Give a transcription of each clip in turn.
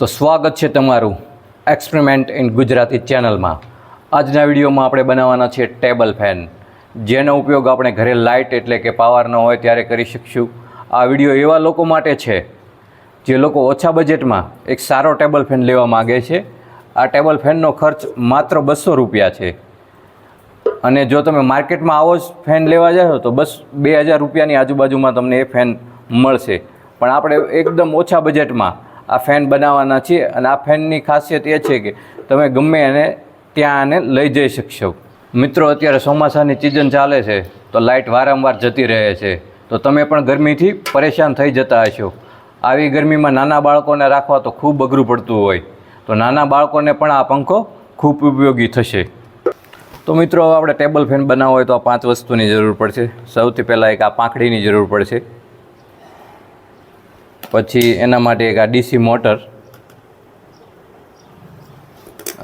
તો સ્વાગત છે તમારું એક્સપેરિમેન્ટ ઇન ગુજરાતી ચેનલમાં. આજના વિડીયોમાં આપણે બનાવવાના છે ટેબલ ફેન. જેનો ઉપયોગ આપણે ઘરે લાઇટ એટલે કે પાવર ન હોય ત્યારે કરી શકશું. આ વીડિયો એવા લોકો માટે છે જે લોકો ઓછા બજેટમાં એક સારો ટેબલ ફેન લેવા માગે છે. આ ટેબલ ફેનનો ખર્ચ માત્ર બસો રૂપિયા છે. અને જો તમે માર્કેટમાં આવો જ ફેન લેવા જાઓ તો બસ બે હજાર રૂપિયાની આજુબાજુમાં તમને એ ફેન મળશે. પણ આપણે એકદમ ઓછા બજેટમાં આ ફેન બનાવવાના છીએ અને આ ફેનની ખાસિયત એ છે કે તમે ગમે એને ત્યાં આને લઈ જઈ શકશો. મિત્રો, અત્યારે ચોમાસાની સિઝન ચાલે છે, તો લાઇટ વારંવાર જતી રહે છે. તો તમે પણ ગરમીથી પરેશાન થઈ જતા હશો. આવી ગરમીમાં નાના બાળકોને રાખવા તો ખૂબ અઘરું પડતું હોય. તો નાના બાળકોને પણ આ પંખો ખૂબ ઉપયોગી થશે. તો મિત્રો, આપણે ટેબલ ફેન બનાવવો હોય તો આ પાંચ વસ્તુની જરૂર પડશે. સૌથી પહેલાં એક આ પાંખડીની જરૂર પડશે. પછી એના માટે એક આ ડીસી મોટર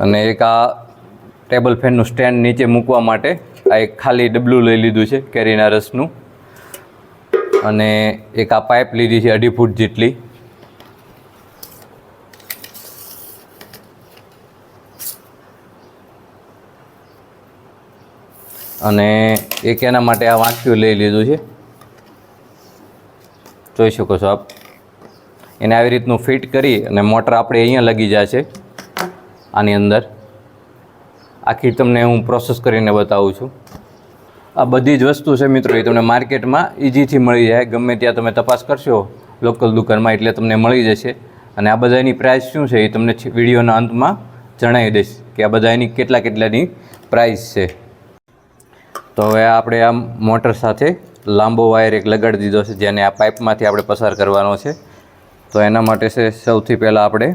અને એક આ ટેબલ ફેનનું સ્ટેન્ડ નીચે મૂકવા માટે આ એક ખાલી ડબલું લઈ લીધું છે કેરીના રસનું. અને એક આ પાઇપ લીધી છે અઢી ફૂટ જેટલી. અને એક એના માટે આ વાંક્યું લઈ લીધું છે. જોઈ શકો છો આપ. એને આવી રીતનું ફિટ કરી અને મોટર આપણે અહીંયા લગી જશે. આની અંદર. આખી તમને હું પ્રોસેસ કરીને બતાવું છું. આ બધી જ વસ્તુ છે મિત્રો, એ તમને માર્કેટમાં ઇઝીથી મળી જાય. ગમે ત્યાં તમે તપાસ કરશો લોકલ દુકાનમાં એટલે તમને મળી જશે. અને આ બધાની પ્રાઇસ શું છે એ તમને વિડીયોના અંતમાં જણાવી દઈશ કે આ બધાની કેટલા કેટલાની પ્રાઇસ છે. તો હવે આપણે આ મોટર સાથે લાંબો વાયર એક લગાડી દીધો છે, જેને આ પાઇપમાંથી આપણે પસાર કરવાનો છે. તો એના માટે છે સૌથી પહેલાં આપણે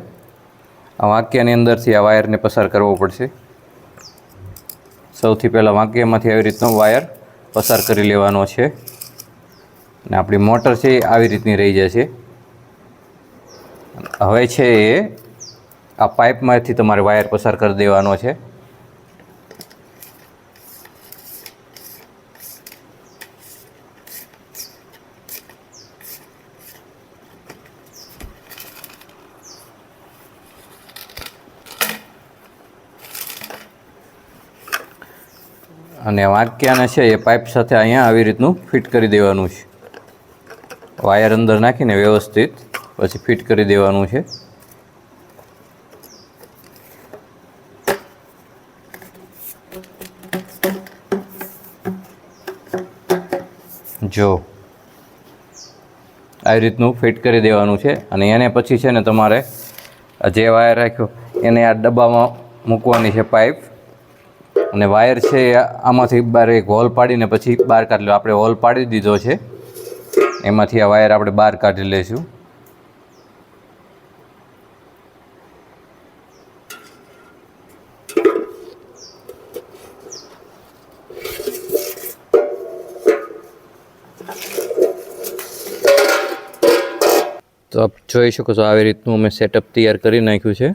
આ વાક્યની અંદરથી આ વાયરને પસાર કરવો પડશે. સૌથી પહેલાં વાક્યમાંથી આવી રીતનો વાયર પસાર કરી લેવાનો છે. અને આપણી મોટર છે એ આવી રીતની રહી જશે. હવે છે એ આ પાઇપમાંથી તમારે વાયર પસાર કરી દેવાનો છે. અને વાક્યાને છે, એ પાઇપ સાથે અહીંયા આવી રીતનું ફિટ કરી દેવાનું છે. વાયર અંદર નાખીને વ્યવસ્થિત પછી ફિટ કરી દેવાનું છે. જો. આવી રીતનું ફિટ કરી દેવાનું છે અને એને પછી છે ને તમારે જે વાયર રાખ્યો, એને આ ડબ્બામાં મૂકવાની છે પાઇપ અને વાયર છે આમાંથી બહાર એક હોલ પાડીને પછી બહાર કાઢી લો. આપણે હોલ પાડી દીધો છે. એમાંથી આ વાયર આપણે બહાર કાઢી લઈશું. તો આપ જોઈ શકો છો આવી રીતનું અમે સેટઅપ તૈયાર કરી નાખ્યું છે.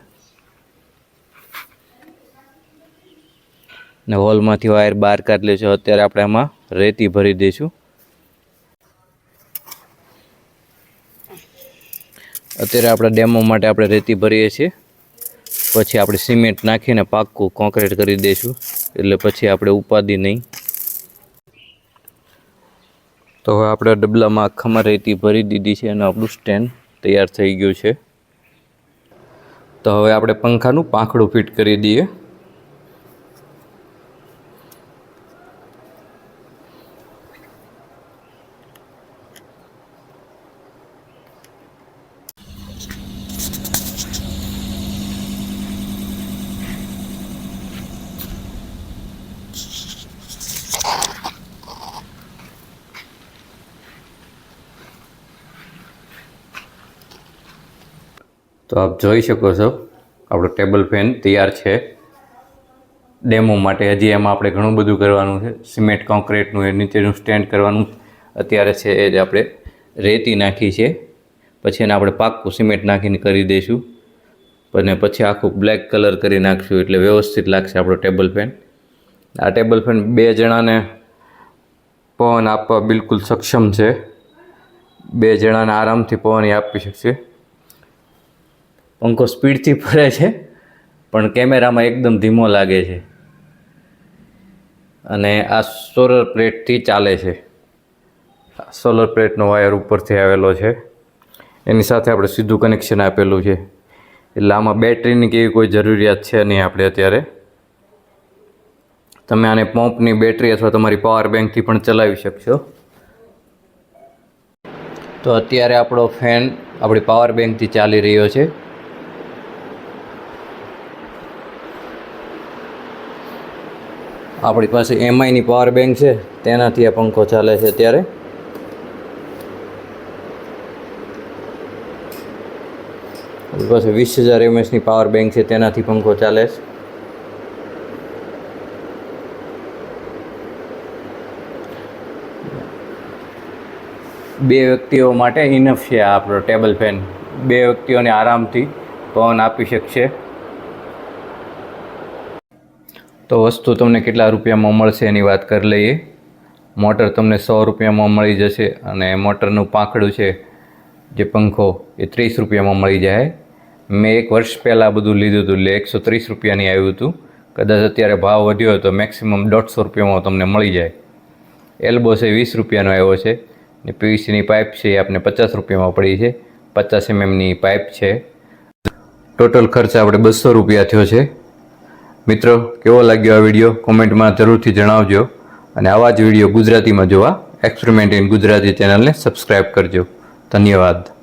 ને હોલમાંથી વાયર બહાર કાઢી લેશું અત્યારે આપણે આમાં રેતી ભરી દઈશું. અત્યારે આપણે ડેમો માટે આપણે રેતી ભરીએ છીએ. પછી આપણે સિમેન્ટ નાખીને પાક્કું કોન્ક્રીટ કરી દઈશું. એટલે પછી આપણે ઉપાદી નહીં. તો હવે આપણે ડબલામાં આખામાં રેતી ભરી દીધી છે અને આપણું સ્ટેન્ડ તૈયાર થઈ ગયું છે. તો હવે આપણે પંખાનું પાંખડું ફિટ કરી દઈએ. તો આપ જોઈ શકો છો, આપણો ટેબલ ફેન તૈયાર છે. ડેમો માટે હજી એમાં આપણે ઘણું બધું કરવાનું છે. સિમેન્ટ કોન્ક્રીટનું એ નીચેનું સ્ટેન્ડ કરવાનું અત્યારે છે એ જ આપણે રેતી નાખી છે. પછી એને આપણે પાક્કું સિમેન્ટ નાખીને કરી દઈશું. અને પછી આખું બ્લેક કલર કરી નાખશું એટલે વ્યવસ્થિત લાગશે આપણો ટેબલ ફેન. આ ટેબલ ફેન બે જણાને પવન આપવા બિલકુલ સક્ષમ છે. બે જણાને આરામથી પવન આપી શકશે. પંખો સ્પીડથી ફરે છે, પણ કેમેરામાં એકદમ ધીમો લાગે છે. અને આ સોલર પ્લેટથી ચાલે છે. સોલર પ્લેટનો વાયર ઉપરથી આવેલો છે. એની સાથે આપણે સીધું કનેક્શન આપેલું છે. એટલે આમાં બેટરીની કે એવી કોઈ જરૂરિયાત છે નહીં આપણે અત્યારે. તમે આને પંપની બેટરી અથવા તમારી પાવર બેંકથી પણ ચલાવી શકશો. તો અત્યારે આપણો ફેન આપણી પાવર બેંકથી ચાલી રહ્યો છે. આપણી પાસે એમઆઈની પાવર બેંક છે. તેનાથી આ પંખો ચાલે છે અત્યારે આપણી પાસે વીસ હજાર એમએસની પાવર બેંક છે, તેનાથી પંખો ચાલે છે. બે વ્યક્તિઓ માટે ઇનફ છે આપણો ટેબલ ફેન બે વ્યક્તિઓને આરામથી પવન આપી શકશે. તો વસ્તુ તમને કેટલા રૂપિયામાં મળશે એની વાત કરી લઈએ. મોટર તમને સો રૂપિયામાં મળી જશે અને મોટરનું પાંખડું છે જે પંખો એ ત્રીસ રૂપિયામાં મળી જાય. મેં એક વર્ષ પહેલાં બધું લીધું હતું, એટલે એકસો ત્રીસ રૂપિયાની આવ્યું હતું. કદાચ અત્યારે ભાવ વધ્યો હોય તો મેક્સિમમ દોઢસો રૂપિયામાં તમને મળી જાય. એલ્બો છે વીસ રૂપિયાનો આવ્યો છે. ને પીવીસીની પાઇપ છે એ આપણે પચાસ રૂપિયામાં પડી છે. પચાસ એમએમની પાઇપ છે. ટોટલ ખર્ચ આપણે બસો રૂપિયા થયો છે. મિત્રો, કેવો લાગ્યો આ વીડિયો કોમેન્ટમાં જરૂરથી જણાવજો. અને આવા જ વીડિયો ગુજરાતીમાં જોવા એક્સપેરિમેન્ટ ઇન ગુજરાતી ચેનલને સબસ્ક્રાઈબ કરજો. ધન્યવાદ.